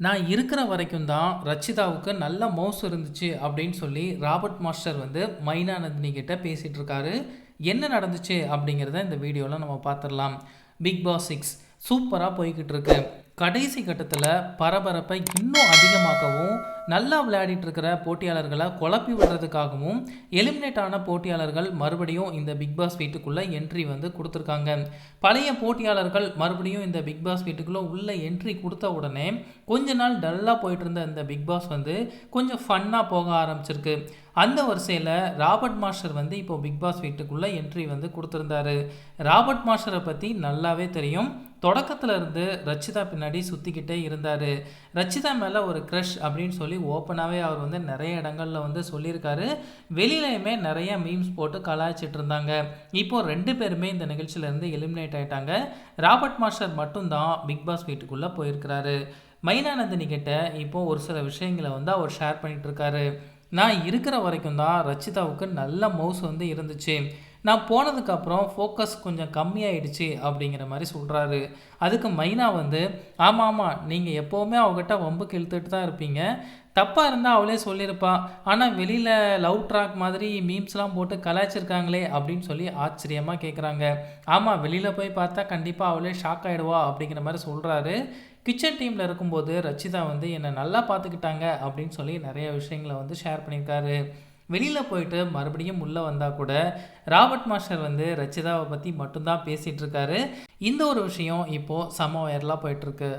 நான் இருக்கிற வரைக்கும் தான் ரச்சிதாவுக்கு நல்ல மவுஸ் இருந்துச்சு அப்படின்னு சொல்லி ராபர்ட் மாஸ்டர் வந்து மைனா நந்தினி கிட்ட பேசிகிட்டு இருக்காரு. என்ன நடந்துச்சு அப்படிங்கிறத இந்த வீடியோவில் நம்ம பார்த்துடலாம் பிக் பாஸ் சிக்ஸ் சூப்பராக போய்கிட்டு இருக்கு. கடைசி கட்டத்தில் பரபரப்பை இன்னும் அதிகமாக்கவும் நல்லா விளையாடிட்டு இருக்கிற போட்டியாளர்களை குழப்பி விடுறதுக்காகவும் எலிமினேட் ஆன போட்டியாளர்கள் மறுபடியும் இந்த பிக் பாஸ் வீட்டுக்குள்ளே என்ட்ரி வந்து கொடுத்துருக்காங்க. பழைய போட்டியாளர்கள் மறுபடியும் இந்த பிக் பாஸ் வீட்டுக்குள்ளே உள்ள என்ட்ரி கொடுத்த உடனே கொஞ்ச நாள் டல்லாக போயிட்டு இருந்த இந்த பிக் பாஸ் வந்து கொஞ்சம் ஃபன்னாக போக ஆரம்பிச்சிருக்கு. அந்த வரிசையில் ராபர்ட் மாஸ்டர் வந்து இப்போ பிக் பாஸ் வீட்டுக்குள்ளே என்ட்ரி வந்து கொடுத்துருந்தாரு. ராபர்ட் மாஸ்டரை பற்றி நல்லாவே தெரியும். தொடக்கத்தில் இருந்து ரச்சிதா பின்னாடி சுற்றிக்கிட்டே இருந்தார். ரச்சிதா மேலே ஒரு க்ரஷ் அப்படின்னு சொல்லி ஓப்பனாகவே அவர் வந்து நிறைய இடங்களில் வந்து சொல்லியிருக்காரு. வெளியிலையுமே நிறைய மீம்ஸ் போட்டு கலாய்ச்சிட்டு இருந்தாங்க இப்போது ரெண்டு பேருமே இந்த நிகழ்ச்சியிலேருந்து எலிமினேட் ஆயிட்டாங்க. ராபர்ட் மாஸ்டர் மட்டும்தான் பிக் பாஸ் வீட்டுக்குள்ளே போயிருக்கிறாரு. மைனானந்தினி கிட்ட இப்போது ஒரு சில விஷயங்களை வந்து அவர் ஷேர் பண்ணிட்டு இருக்காரு நான் இருக்கிற வரைக்கும் தான் ரச்சிதாவுக்கு நல்ல மவுஸ் வந்து இருந்துச்சு. நான் போனதுக்கப்புறம் ஃபோக்கஸ் கொஞ்சம் கம்மியாயிடுச்சு அப்படிங்கிற மாதிரி சொல்கிறாரு அதுக்கு மைனா வந்து ஆமாம் ஆமாம் நீங்கள் எப்போவுமே அவகிட்ட வம்புக்கு இழுத்துட்டு தான் இருப்பீங்க. தப்பாக இருந்தால் அவளே சொல்லியிருப்பா ஆனால் வெளியில் லவ் ட்ராக் மாதிரி மீம்ஸ்லாம் போட்டு கலாய்ச்சிருக்காங்களே அப்படின்னு சொல்லி ஆச்சரியமாக கேட்குறாங்க ஆமாம் வெளியில் போய் பார்த்தா கண்டிப்பாக அவளே ஷாக் ஆகிடுவா அப்படிங்கிற மாதிரி சொல்கிறாரு கிச்சன் டீமில் இருக்கும்போது ரச்சிதா வந்து என்னை நல்லா பார்த்துக்கிட்டாங்க அப்படின்னு சொல்லி நிறைய விஷயங்களை வந்து ஷேர் பண்ணியிருக்காரு. வெளியில் போயிட்டு மறுபடியும் உள்ளே வந்தால் கூட ராபர்ட் மாஸ்டர் வந்து ரச்சிதாவை பற்றி மட்டும்தான் பேசிகிட்டு இருக்காரு. இந்த ஒரு விஷயம் இப்போது சம வயர்லாம் போயிட்டுருக்கு